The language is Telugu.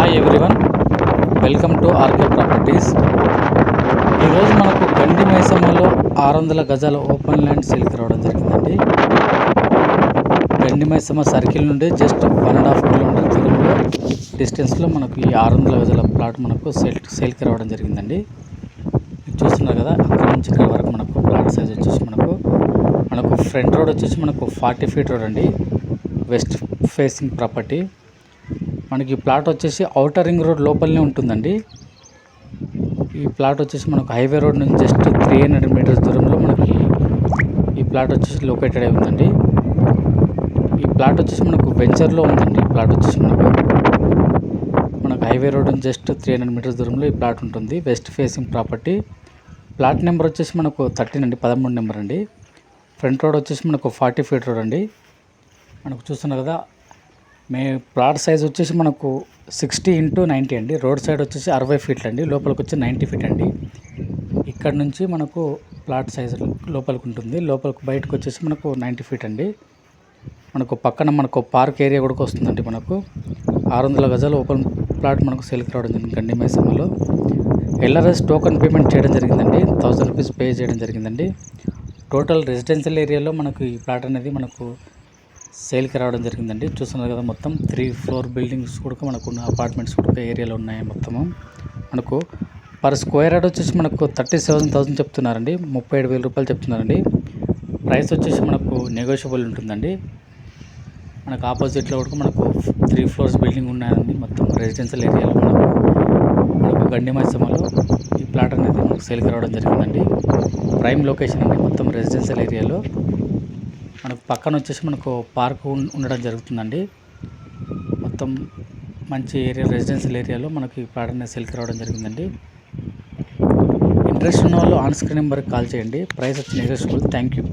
Hi everyone welcome to RK properties ఈరోజు మనకు గండి మైసమ్మలో ఆరు వందల గజాల ఓపెన్ ల్యాండ్ సేల్కి రావడం జరిగిందండి. గండి మైసమ్మ సర్కిల్ నుండి just one and half kilometre దూరంలో డిస్టెన్స్లో మనకు ఈ ఆరు వందల గజాల ప్లాట్ మనకు సేల్ సేల్కి రావడం జరిగిందండి. చూస్తున్నారు కదా అక్కడ నుంచి ఇక్కడ వరకు మనకు ప్లాట్ సైజ్ వచ్చేసి మనకు మనకు ఫ్రంట్ రోడ్ వచ్చేసి మనకు ఫార్టీ ఫీట్ రోడ్ అండి. వెస్ట్ ఫేసింగ్ ప్రాపర్టీ మనకి ఈ ప్లాట్ వచ్చేసి ఔటర్ రింగ్ రోడ్ లోపలనే ఉంటుందండి. ఈ ప్లాట్ వచ్చేసి మనకు హైవే రోడ్ నుంచి జస్ట్ త్రీ హండ్రెడ్ మీటర్స్ దూరంలో మనకి ఈ ప్లాట్ వచ్చేసి లొకేటెడ్ అయి ఉందండి. ఈ ప్లాట్ వచ్చేసి మనకు వెంచర్లో ఉందండి. ఈ ప్లాట్ వచ్చేసి మనకు. మనకు హైవే రోడ్ నుంచి జస్ట్ త్రీ హండ్రెడ్ మీటర్స్ దూరంలో ఈ ప్లాట్ ఉంటుంది. West facing property. Plot number వచ్చేసి మనకు థర్టీన్ అండి. పదమూడు నెంబర్ అండి. ఫ్రంట్ రోడ్ వచ్చేసి మనకు ఫార్టీ ఫీట్ రోడ్ అండి. మనకు చూస్తున్నారు కదా మే ప్లాట్ సైజ్ వచ్చేసి మనకు సిక్స్టీ ఇంటూ నైంటీ అండి. రోడ్ సైడ్ వచ్చేసి అరవై ఫీట్లు అండి. లోపలికి వచ్చి నైంటీ ఫీట్ అండి. ఇక్కడ నుంచి మనకు ప్లాట్ సైజ్ లోపలికి ఉంటుంది. లోపలికి బయటకు వచ్చేసి మనకు నైంటీ ఫీట్ అండి. మనకు పక్కన మనకు పార్క్ ఏరియా కూడా వస్తుందండి మనకు. ఆరు వందల గజాలు ఓపెన్ ప్లాట్ మనకు సేల్కి రావడం జరిగింది గండి మైసమ్మలో ఎల్ఆర్ఎస్ టోకన్ పేమెంట్ చేయడం జరిగిందండి. థౌసండ్ రూపీస్ పే చేయడం జరిగిందండి. టోటల్ రెసిడెన్షియల్ ఏరియాలో మనకు ఈ ప్లాట్ అనేది మనకు సేల్కి రావడం జరిగిందండి. చూస్తున్నారు కదా మొత్తం త్రీ ఫ్లోర్ బిల్డింగ్స్ కూడా మనకు ఉన్న అపార్ట్మెంట్స్ కూడా ఏరియాలో ఉన్నాయి మొత్తము. మనకు పర్ స్క్వేర్ యార్డ్ వచ్చేసి మనకు థర్టీ సెవెన్ థౌసండ్ చెప్తున్నారండి. ముప్పై ఏడు వేల రూపాయలు చెప్తున్నారండి. ప్రైస్ వచ్చేసి మనకు నెగోషియబుల్ ఉంటుందండి. మనకు ఆపోజిట్లో కూడా మనకు త్రీ ఫ్లోర్స్ బిల్డింగ్ ఉన్నాయండి. మొత్తం రెసిడెన్షియల్ ఏరియాలో మనకు మనకు గండి మైసమ్మలో ఈ ప్లాట్ అనేది మనకు సేల్కి రావడం జరిగిందండి. ప్రైమ్ లొకేషన్ అండి మొత్తం రెసిడెన్షియల్ ఏరియాలో మనకు పక్కన వచ్చేసి మనకు పార్క్ ఉండడం జరుగుతుందండి. మొత్తం మంచి ఏరియా రెసిడెన్షియల్ ఏరియాలో మనకి ప్లాట్ సెల్కి రావడం జరిగిందండి. ఇంట్రెస్ట్ ఉన్న వాళ్ళు ఆన్ స్క్రీన్ నెంబర్కి కాల్ చేయండి. ప్రైస్ వచ్చి నెగోషియబుల్. Thank you.